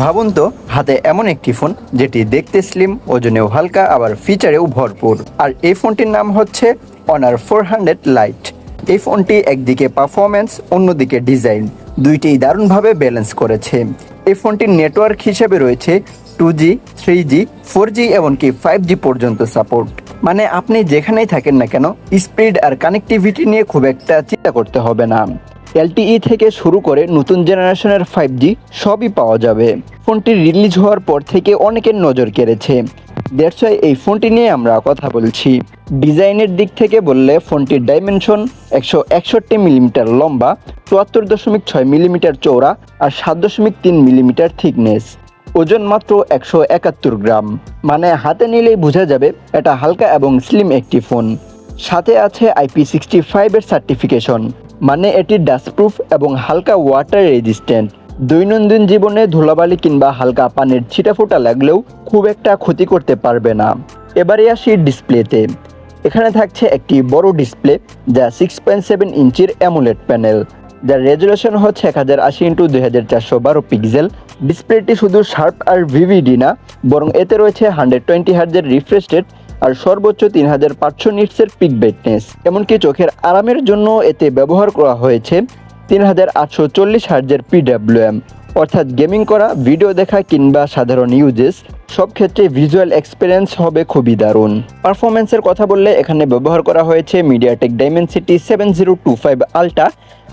ভাবুন তো, হাতে এমন একটি ফোন, যেটি দেখতে স্লিম ওজনেও হালকা, আবার ফিচারেও ভরপুর। আর এই ফোনটির নাম হচ্ছে অনার ফোর হান্ড্রেড লাইট এই ফোনটি একদিকে পারফরমেন্স অন্যদিকে ডিজাইন দুইটিই দারুণভাবে ব্যালেন্স করেছে। এই ফোনটির নেটওয়ার্ক হিসেবে রয়েছে two G three G four G এমনকি ফাইভ জি পর্যন্ত সাপোর্ট মানে আপনি যেখানেই থাকেন না কেন স্পিড আর কানেক্টিভিটি নিয়ে খুব একটা চিন্তা করতে হবে না। এলটিই থেকে শুরু করে নতুন জেনারেশনের ফাইভ জি সবই পাওয়া যাবে। ফোনটি রিলিজ হওয়ার পর থেকে অনেকের নজর কেড়েছে। ওয়াই এই ফোনটি নিয়ে আমরা কথা বলছি। ডিজাইনের দিক থেকে বললে ফোনটির ডাইমেনশন একশো একষট্টি মিলিমিটার লম্বা, চুয়াত্তর দশমিক ছয় মিলিমিটার চৌড়া আর সাত দশমিক তিন মিলিমিটার থিকনেস ওজন মাত্র একশো একাত্তর গ্রাম। মানে হাতে নিলেই বোঝা যাবে, এটা হালকা এবং স্লিম একটি ফোন সাথে আছে আইপি সিক্সটি ফাইভের সার্টিফিকেশন মানে এটি ডাস্টপ্রুফ এবং হালকা ওয়াটার রেজিস্ট্যান্ট দৈনন্দিন জীবনে ধুলাবালি কিংবা হালকা পানির ছিটাফোটা লাগলেও খুব একটা ক্ষতি করতে পারবে না। এবারে আসি ডিসপ্লেতে। এখানে থাকছে একটি বড় ডিসপ্লে যা সিক্স পয়েন্ট সেভেন ইঞ্চির অ্যামুলেট প্যানেল যার রেজুলেশন হচ্ছে এক হাজার আশি ইন্টু দুই হাজার চারশো বারো পিক্সেল ডিসপ্লেটি শুধু শার্প আর ভিভিডি না, বরং এতে রয়েছে হান্ড্রেড টোয়েন্টি হার্জের রিফ্রেশ রেট আর সর্বোচ্চ তিন হাজার পাঁচশো নিটসের পিক ব্রাইটনেস এমনকি চোখের আরামের জন্য এতে ব্যবহার করা হয়েছে তিন হাজার আটশো চল্লিশ হার্জের পিডাব্লিউএম অর্থাৎ গেমিং করা, ভিডিও দেখা কিংবা সাধারণ ইউজেস সব ক্ষেত্রে ভিজুয়াল এক্সপিরিয়েন্স হবে খুবই দারুণ। পারফরমেন্সের কথা বললে এখানে ব্যবহার করা হয়েছে MediaTek Dimensity seven zero two five ultra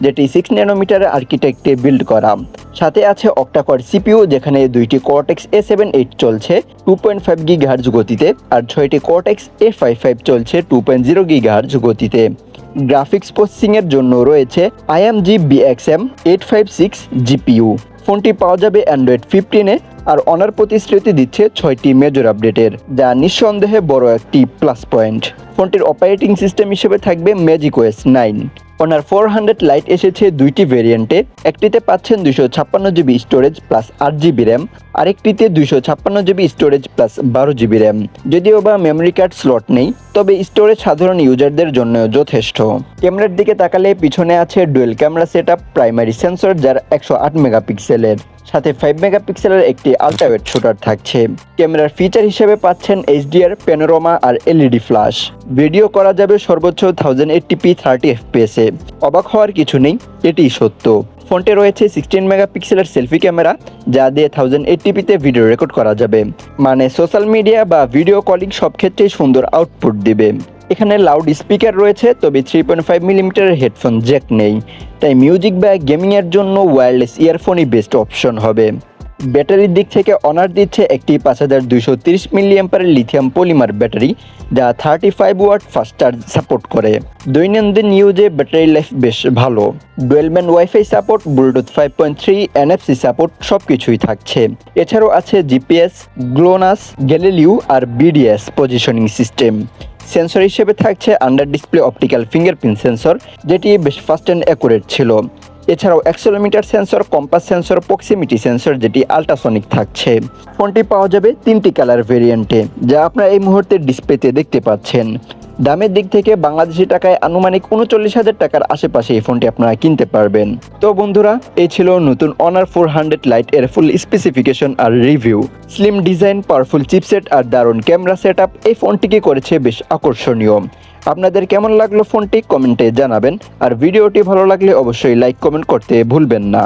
যেটি সিক্স ন্যানোমিটারের আর্কিটেক্টে বিল্ড করা। সাথে আছে অক্টাকর সিপিইউ যেখানে দুইটি কর্টেক্স এ সেভেন এইট চলছে two point five gigahertz গতিতে, আর ছয়টি কর্টেক্স এ ফাইভ ফাইভ চলছে two point zero gigahertz গতিতে। গ্রাফিক্স প্রসেসিংয়ের জন্য রয়েছে IMG BXM eight five six GPU ফোনটি পাওয়া যাবে অ্যান্ড্রয়েড ফিফটিনে আর অনার প্রতিশ্রুতি দিচ্ছে ছয়টি মেজর আপডেটের যা নিঃসন্দেহে বড় একটি প্লাস পয়েন্ট ফোনটির অপারেটিং সিস্টেম হিসেবে থাকবে Magic OS nine Honor four hundred lite এসেছে দুইটি ভেরিয়েন্টে একটিতে পাচ্ছেন দুইশো ছাপ্পান্ন জিবি স্টোরেজ প্লাস আট জিবি র্যাম আরেকটিতে দুইশো ছাপ্পান্ন জিবি স্টোরেজ প্লাস বারো জিবি র্যাম যদিও বা মেমোরি কার্ড স্লট নেই, তবে স্টোরেজ সাধারণ ইউজারদের জন্য যথেষ্ট। ক্যামেরার দিকে তাকালে পিছনে আছে dual camera set primary sensor যার একশো আট মেগাপিক্সেলের। সাথে ফাইভ মেগাপিক্সেলের একটি আলট্রাওয়েট শুটার থাকছে। ক্যামেরার ফিচার হিসেবে পাচ্ছেন এইচডিআর প্যানোরামা আর এলইডি ফ্ল্যাশ ভিডিও করা যাবে সর্বোচ্চ থাউজেন্ড এইটটিপি থার্টি এফপিএসে অবাক হওয়ার কিছু নেই, এটিই সত্য। ফোনটে রয়েছে সিক্সটিন মেগাপিক্সেলের সেলফি ক্যামেরা যা দিয়ে থাউজেন্ড এইটটিপিতে ভিডিও রেকর্ড করা যাবে। মানে সোশ্যাল মিডিয়া বা ভিডিও কলিং সব ক্ষেত্রেই সুন্দর আউটপুট দিবে। এখানে লাউড স্পিকার রয়েছে, তবে থ্রি পয়েন্ট ফাইভ মিলিমিটারের হেডফোন জ্যাক নেই। তাই মিউজিক বা গেমিংয়ের জন্য ওয়্যারলেস ইয়ারফোনই বেস্ট অপশন হবে। ব্যাটারির দিক থেকে অনার দিচ্ছে একটি পাঁচ হাজার দুইশো তিরিশ মিলিয়াম্পারের লিথিয়াম পলিমার ব্যাটারি যা thirty five watt fast charge support করে। দৈনন্দিন ইউজে ব্যাটারি লাইফ বেশ ভালো। Dual band wifi support bluetooth five point three NFC support সব কিছুই থাকছে। এছাড়াও আছে জিপিএস গ্লোনাস গ্যালিলিউ আর বিডিএস পজিশনিং সিস্টেম সেন্সর হিসেবে থাকছে under display optical fingerprint sensor যেটি বেশ ফাস্ট অ্যান্ড অ্যাকুরেট ছিল। এছাড়াও accelerometer sensor, compass sensor, proximity sensor যেটি আল্ট্রাসনিক থাকছে। ফোনটি পাওয়া যাবে তিনটি কালার ভেরিয়েন্টে, যা আপনারা এই মুহূর্তে ডিসপ্লেতে দেখতে পাচ্ছেন। দামের দিক থেকে বাংলাদেশি টাকায় আনুমানিক উনচল্লিশ হাজার টাকার আশেপাশে এই ফোনটি আপনারা কিনতে পারবেন। তো বন্ধুরা, এই ছিল নতুন অনার ফোর হান্ড্রেড লাইটের ফুল স্পেসিফিকেশন আর review slim design powerful chipset আর দারুণ ক্যামেরা সেট এই ফোনটিকে করেছে বেশ আকর্ষণীয়। আপনাদের কেমন লাগল ফোনটি কমেন্টে জানাবেন, আর ভিডিওটি ভালো লাগলে অবশ্যই লাইক কমেন্ট করতে ভুলবেন না।